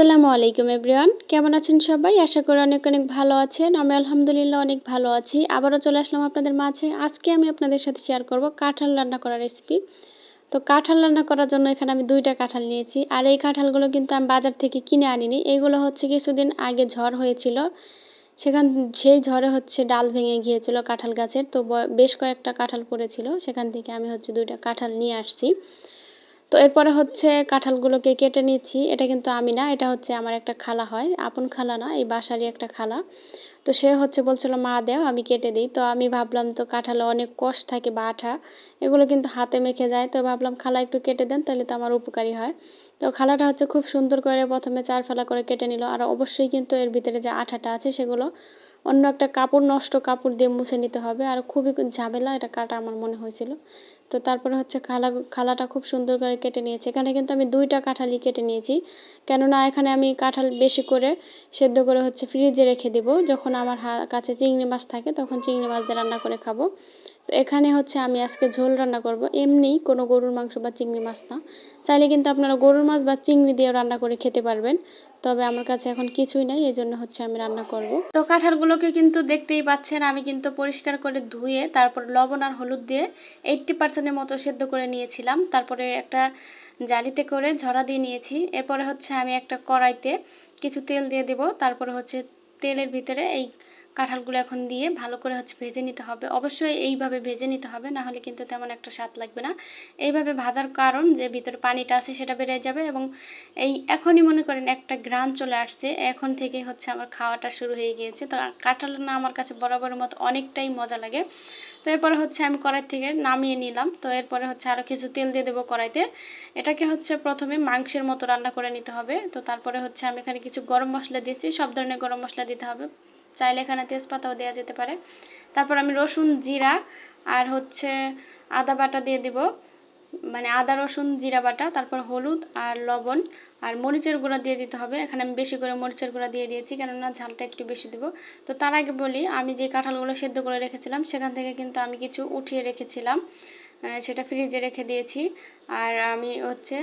আসসালামু আলাইকুম এভরিওয়ান। কেমন আছেন সবাই? আশা করি অনেক অনেক ভালো আছেন। আমি আলহামদুলিল্লাহ অনেক ভালো আছি। আবারও চলে আসলাম আপনাদের মাঝে। আজকে আমি আপনাদের সাথে শেয়ার করব কাঁঠাল রান্না করার রেসিপি তো কাঁঠাল রান্না করার জন্য এখানে আমি দুইটা কাঁঠাল নিয়েছি। আর এই কাঁঠালগুলো কিন্তু আমি বাজার থেকে কিনে আনিনি। এইগুলো হচ্ছে কিছুদিন আগে ঝড় হয়েছিল। সেখান সেই ঝড়ে হচ্ছে ডাল ভেঙে গিয়েছিল কাঁঠাল গাছের। তো বেশ কয়েকটা কাঁঠাল পড়েছিল। সেখান থেকে আমি হচ্ছে দুইটা কাঁঠাল নিয়ে আসছি। তো এরপরে হচ্ছে কাঁঠালগুলোকে কেটে নিচ্ছি। এটা কিন্তু আমি না, এটা হচ্ছে আমার একটা খালা হয়, আপন খালা না, এই বাসারই একটা খালা। তো সে হচ্ছে বলছিল, মা, দেও, আমি কেটে দিই। তো আমি ভাবলাম, তো কাঁঠালে অনেক কষ থাকে বা আঠা এগুলো কিন্তু হাতে মেখে যায়। তো ভাবলাম, খালা, একটু কেটে দেন, তাহলে তো আমার উপকারী হয়। তো খালাটা হচ্ছে খুব সুন্দর করে প্রথমে চার ফেলা করে কেটে নিল। আর অবশ্যই কিন্তু এর ভিতরে যে আঠাটা আছে, সেগুলো অন্য একটা কাপড় নষ্ট কাপড় দিয়ে মুছে নিতে হবে। আর খুবই ঝামেলা এটা কাটা আমার মনে হয়েছিল। তো তারপরে হচ্ছে খালা, খালাটা খুব সুন্দর করে কেটে নিয়েছে। এখানে কিন্তু আমি দুইটা কাঁঠালই কেটে নিয়েছি। কেননা এখানে আমি কাঁঠাল বেশি করে সেদ্ধ করে হচ্ছে ফ্রিজে রেখে দেব। যখন আমার কাছে চিংড়ি মাছ থাকে তখন চিংড়ি মাছ দিয়ে রান্না করে খাব। তো এখানে হচ্ছে আমি আজকে ঝোল রান্না করব। এমনি কোনো গরুর মাংস বা চিংড়ি মাছ না। চাইলে কিন্তু আপনারা গরুর মাছ বা চিংড়ি দিয়ে রান্না করে খেতে পারবেন। তবে আমার কাছে এখন কিছুই নাই এই জন্য হচ্ছে আমি রান্না করব। তো কাঁঠালগুলোকে কিন্তু দেখতেই পাচ্ছেন, আমি কিন্তু পরিষ্কার করে ধুয়ে তারপর লবণ আর হলুদ দিয়ে এইট্টি পার্সেন্টের মতো সেদ্ধ করে নিয়েছিলাম। তারপরে একটা জালিতে করে ঝরা দিয়ে নিয়েছি। এরপরে হচ্ছে আমি একটা কড়াইতে কিছু তেল দিয়ে দেব। তারপরে হচ্ছে তেলের ভিতরে এই কাঁঠালগুলো এখন দিয়ে ভালো করে হচ্ছে ভেজে নিতে হবে। অবশ্যই এইভাবে ভেজে নিতে হবে, না হলে কিন্তু তেমন একটা স্বাদ লাগবে না। এইভাবে ভাজার কারণ যে ভিতরে পানিটা আছে সেটা বেড়ে যাবে এবং এই এখনই মনে করেন একটা গ্রান চলে আসছে, এখন থেকে হচ্ছে আমার খাওয়াটা শুরু হয়ে গিয়েছে। তো কাঁঠাল না আমার কাছে বরাবরের মতো অনেকটাই মজা লাগে। তো এরপরে হচ্ছে আমি কড়াই থেকে নামিয়ে নিলাম। তো এরপরে হচ্ছে আরও কিছু তেল দিয়ে দেবো কড়াইতে। এটাকে হচ্ছে প্রথমে মাংসের মতো রান্না করে নিতে হবে। তো তারপরে হচ্ছে আমি এখানে কিছু গরম মশলা দিয়েছি, সব ধরনের গরম মশলা দিতে হবে। চাইলে এখানে তেজপাতাও দেওয়া যেতে পারে। তারপর আমি রসুন জিরা আর হচ্ছে আদা বাটা দিয়ে দিব। মানে আদা, রসুন, জিরা বাটা, তারপর হলুদ আর লবণ আর মরিচের গুঁড়া দিয়ে দিতে হবে। এখানে আমি বেশি করে মরিচের গুঁড়া দিয়ে দিয়েছি, কেননা ঝালটা একটু বেশি দেবো। তো তার আগে বলি, আমি যে কাঁঠালগুলো সেদ্ধ করে রেখেছিলাম, সেখান থেকে কিন্তু আমি কিছু উঠিয়ে রেখেছিলাম। সেটা ফ্রিজে রেখে দিয়েছি। আর আমি হচ্ছে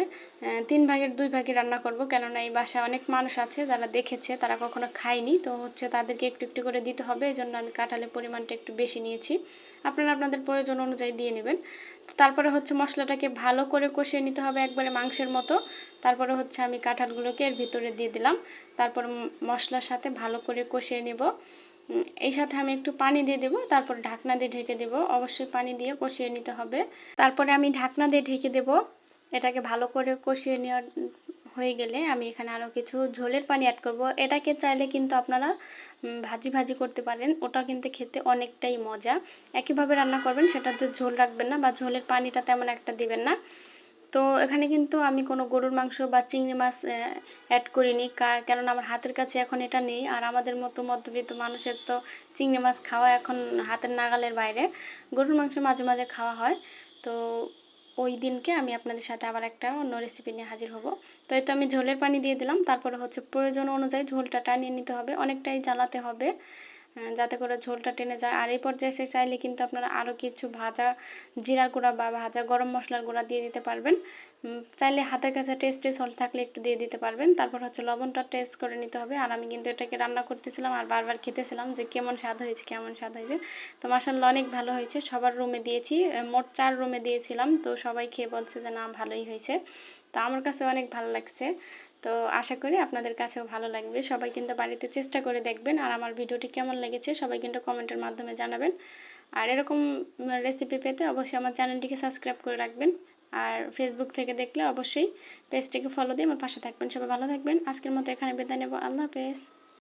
তিন ভাগের দুই ভাগে রান্না করব। কেননা এই বাসায় অনেক মানুষ আছে, যারা দেখেছে, তারা কখনো খায়নি। তো হচ্ছে তাদেরকে একটু একটু করে দিতে হবে। এই জন্য আমি কাঁঠালের পরিমাণটা একটু বেশি নিয়েছি। আপনারা আপনাদের প্রয়োজন অনুযায়ী দিয়ে নেবেন। তারপরে হচ্ছে মশলাটাকে ভালো করে কষিয়ে নিতে হবে একবারে মাংসের মতো। তারপরে হচ্ছে আমি কাঁঠালগুলোকে এর ভিতরে দিয়ে দিলাম। তারপর মশলার সাথে ভালো করে কষিয়ে নেব। এই সাথে আমি একটু পানি দিয়ে দেবো, তারপর ঢাকনা দিয়ে ঢেকে দেব। অবশ্যই পানি দিয়ে কষিয়ে নিতে হবে। তারপরে আমি ঢাকনা দিয়ে ঢেকে দেব। এটাকে ভালো করে কষিয়ে নেওয়ার, হয়ে গেলে আমি এখানে আরও কিছু ঝোলের পানি অ্যাড করব। এটাকে চাইলে কিন্তু আপনারা ভাজি ভাজি করতে পারেন। ওটা কিন্তু খেতে অনেকটাই মজা। একইভাবে রান্না করবেন, সেটাতে ঝোল রাখবেন না বা ঝোলের পানিটা তেমন একটা দিবেন না। তো এখানে কিন্তু আমি কোনো গরুর মাংস বা চিংড়ি মাছ অ্যাড করিনি। কেননা আমার হাতের কাছে এখন এটা নেই। আর আমাদের মতো মধ্যবিত্ত মানুষের তো চিংড়ি মাছ খাওয়া এখন হাতের নাগালের বাইরে। গরুর মাংস মাঝে মাঝে খাওয়া হয়। তো ওই দিনকে আমি আপনাদের সাথে আবার একটা অন্য রেসিপি নিয়ে হাজির হব। তো এই তো আমি ঝোলের পানি দিয়ে দিলাম। তারপরে হচ্ছে প্রয়োজন অনুযায়ী ঝোলটা টানিয়ে নিতে হবে। অনেকটাই জ্বালাতে হবে। যাতে করে ঝোলটা টেনে যায়। আর এই পর্যায়ে এসে চাইলে কিন্তু আপনারা আরও কিছু ভাজা জিরার গুঁড়া বা ভাজা গরম মশলার গুঁড়া দিয়ে দিতে পারবেন। চাইলে হাতের কাছে টেস্টে সল থাকলে একটু দিয়ে দিতে পারবেন। তারপর হচ্ছে লবণটা টেস্ট করে নিতে হবে। আর আমি কিন্তু এটাকে রান্না করতেছিলাম আর বারবার খেতেছিলাম যে কেমন স্বাদ হয়েছে, কেমন স্বাদ হয়েছে। তো মাসাল্লাহ অনেক ভালো হয়েছে। সবার রুমে দিয়েছি। মোট চার রুমে দিয়েছিলাম। তো সবাই খেয়ে বলছে যে না, ভালোই হয়েছে। তো আমার কাছে অনেক ভালো লাগছে। তো আশা করি আপনাদের কাছেও ভালো লাগবে। সবাই কিন্তু বাড়িতে চেষ্টা করে দেখবেন আর আমার ভিডিওটি কেমন লেগেছে সবাই কিন্তু কমেন্টের মাধ্যমে জানাবেন। আর এরকম রেসিপি পেতে অবশ্যই আমার চ্যানেলটিকে সাবস্ক্রাইব করে রাখবেন। আর ফেসবুক থেকে দেখলে অবশ্যই পেজটিকে ফলো দিয়ে আমার পাশে থাকবেন। সবাই ভালো থাকবেন। আজকের মতো এখানে বিদায় নেব। আল্লাহ হাফেজ।